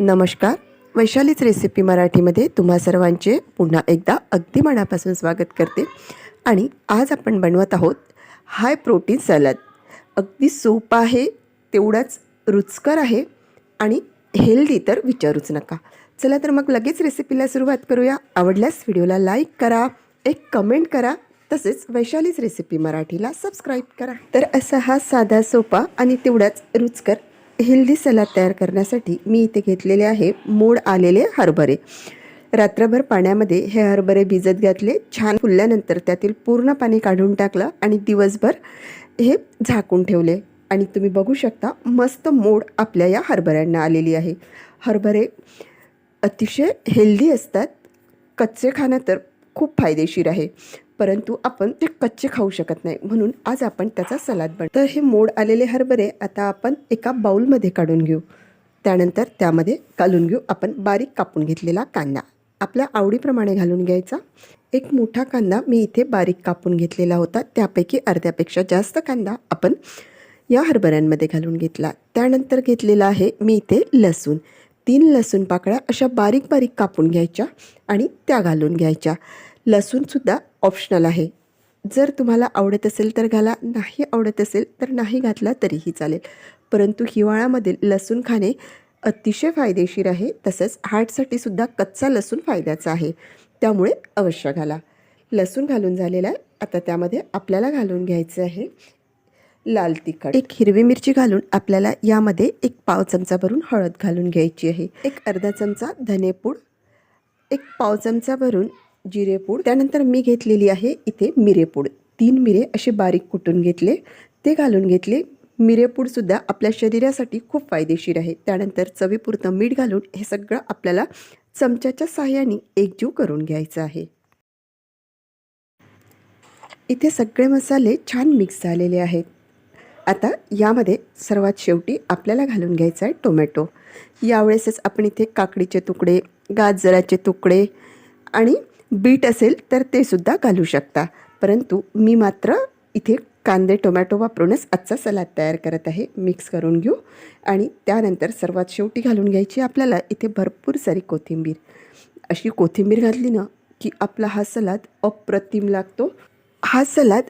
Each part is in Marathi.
नमस्कार. वैशालीच रेसिपी मराठीमध्ये तुम्हा सर्वांचे पुन्हा एकदा अगदी मनापासून स्वागत करते. आणि आज आपण बनवत आहोत हाय प्रोटीन सॅलद अगदी सोपं आहे तेवढाच रुचकर आहे आणि हेल्दी तर विचारूच नका. चला तर मग लगेच रेसिपीला सुरुवात करूया. आवडल्यास व्हिडिओला लाईक करा एक कमेंट करा तसेच वैशालीच रेसिपी मराठीला सबस्क्राईब करा. तर असा हा साधा सोपा आणि तेवढाच रुचकर हेल्दी सलाद तयार करण्यासाठी मी इथे घेतलेले आहे मोड आलेले हरभरे. रात्रभर पाण्यामध्ये हे हरभरे भिजत घातले छान फुलल्यानंतर त्यातील पूर्ण पाणी काढून टाकलं आणि दिवसभर हे झाकून ठेवले. आणि तुम्ही बघू शकता मस्त मोड आपल्या या हरभऱ्यांना आलेली आहे. हरभरे अतिशय हेल्दी असतात. कच्चे खाणं तर खूप फायदेशीर आहे. परंतु आपण ते कच्चे खाऊ शकत नाही. म्हणून आज आपण त्याचा सलाद बन तर हे मोड आलेले हरभरे आता आपण एका बाऊलमध्ये काढून घेऊ. त्यानंतर त्यामध्ये घालून घेऊ आपण बारीक कापून घेतलेला कांदा. आपल्या आवडीप्रमाणे घालून घ्यायचा. एक मोठा कांदा मी इथे बारीक कापून घेतलेला होता. त्यापैकी अर्ध्यापेक्षा जास्त कांदा आपण या हरभऱ्यांमध्ये घालून घेतला. त्यानंतर घेतलेला आहे मी इथे लसूण. तीन लसूण पाकळ्या अशा बारीक बारीक कापून घ्यायच्या आणि त्या घालून घ्यायच्या. लसूणसुद्धा ऑप्शनल आहे. जर तुम्हाला आवडत असेल तर घाला नाही आवडत असेल तर नाही घातला तरीही चालेल. परंतु हिवाळ्यामध्ये लसूण खाणे अतिशय फायदेशीर आहे तसंच हार्टसाठी सुद्धा कच्चा लसूण फायद्याचा आहे. त्यामुळे अवश्य घाला. लसूण घालून झालेला आहे. आता त्यामध्ये आपल्याला घालून घ्यायचं आहे लाल तिखट. एक हिरवी मिरची घालून आपल्याला यामध्ये एक पाव चमचा भरून हळद घालून घ्यायची आहे. एक अर्धा चमचा धनेपूड एक पाव चमचा भरून जिरेपूड त्यानंतर मी घेतलेली आहे इथे मिरेपूड तीन मिरे असे बारीक कुटून घेतले. ते घालून घेतले. मिरेपूडसुद्धा आपल्या शरीरासाठी खूप फायदेशीर आहे. त्यानंतर चवीपुरतं मीठ घालून हे सगळं आपल्याला चमच्याच्या साह्याने एकजीव करून घ्यायचं आहे. इथे सगळे मसाले छान मिक्स झालेले आहेत. आता यामध्ये सर्वात शेवटी आपल्याला घालून घ्यायचा आहे टोमॅटो. यावेळेसच आपण इथे काकडीचे तुकडे गाजराचे तुकडे आणि बीट असेल तर ते सुद्धा घालू शकता. परंतु मी मात्र इथे कांदे टोमॅटो वापरूनच आजचा सलाद तयार करत आहे. मिक्स करून घेऊ आणि त्यानंतर सर्वात शेवटी घालून घ्यायची आपल्याला इथे भरपूर सारी कोथिंबीर. अशी कोथिंबीर घातली ना की आपला हा सलाद अप्रतिम लागतो. हा सलाद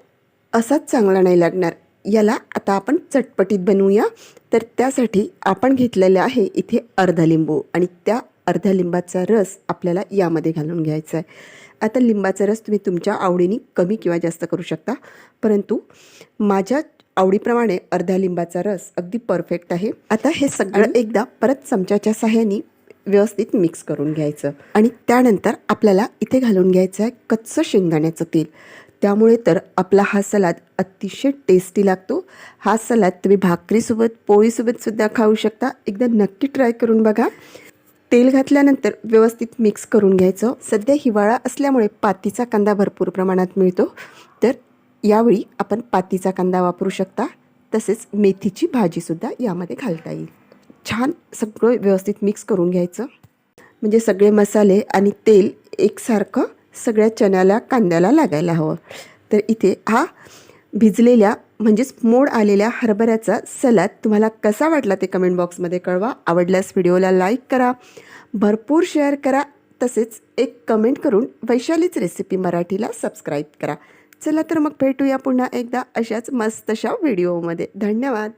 असाच चांगला नाही लागणार. याला आता आपण चटपटीत बनवूया. तर त्यासाठी आपण घेतलेलं आहे इथे अर्धा लिंबू आणि त्या अर्ध्या लिंबाचा रस आपल्याला यामध्ये घालून घ्यायचा आहे. आता लिंबाचा रस तुम्ही तुमच्या आवडीने कमी किंवा जास्त करू शकता. परंतु माझ्या आवडीप्रमाणे अर्ध्या लिंबाचा रस अगदी परफेक्ट आहे. आता हे सगळं एकदा परत चमच्याच्या साह्याने व्यवस्थित मिक्स करून घ्यायचं. आणि त्यानंतर आपल्याला इथे घालून घ्यायचं आहे कच्चं शेंगदाण्याचं तेल. त्यामुळे तर आपला हा सलाद अतिशय टेस्टी लागतो. हा सलाद तुम्ही भाकरीसोबत पोळीसोबतसुद्धा खाऊ शकता. एकदा नक्की ट्राय करून बघा. तेल घातल्यानंतर व्यवस्थित मिक्स करून घ्यायचं. सध्या हिवाळा असल्यामुळे पातीचा कांदा भरपूर प्रमाणात मिळतो. तर यावेळी आपण पातीचा कांदा वापरू शकता. तसेच मेथीची भाजीसुद्धा यामध्ये घालता येईल. छान सगळं व्यवस्थित मिक्स करून घ्यायचं. म्हणजे सगळे मसाले आणि तेल एकसारखं सगळ्या चण्याला कांद्याला लागायला हवं. तर इथे हा भिजलेल्या म्हणजेच मोड आलेल्या हरभऱ्याचा सलाद तुम्हाला कसा वाटला ते कमेंट बॉक्समध्ये कळवा. आवडल्यास व्हिडिओला लाईक करा. भरपूर शेअर करा. तसेच एक कमेंट करून वैशालीच रेसिपी मराठीला सबस्क्राईब करा. चला तर मग भेटूया पुन्हा एकदा अशाच मस्तशा व्हिडिओमध्ये धन्यवाद.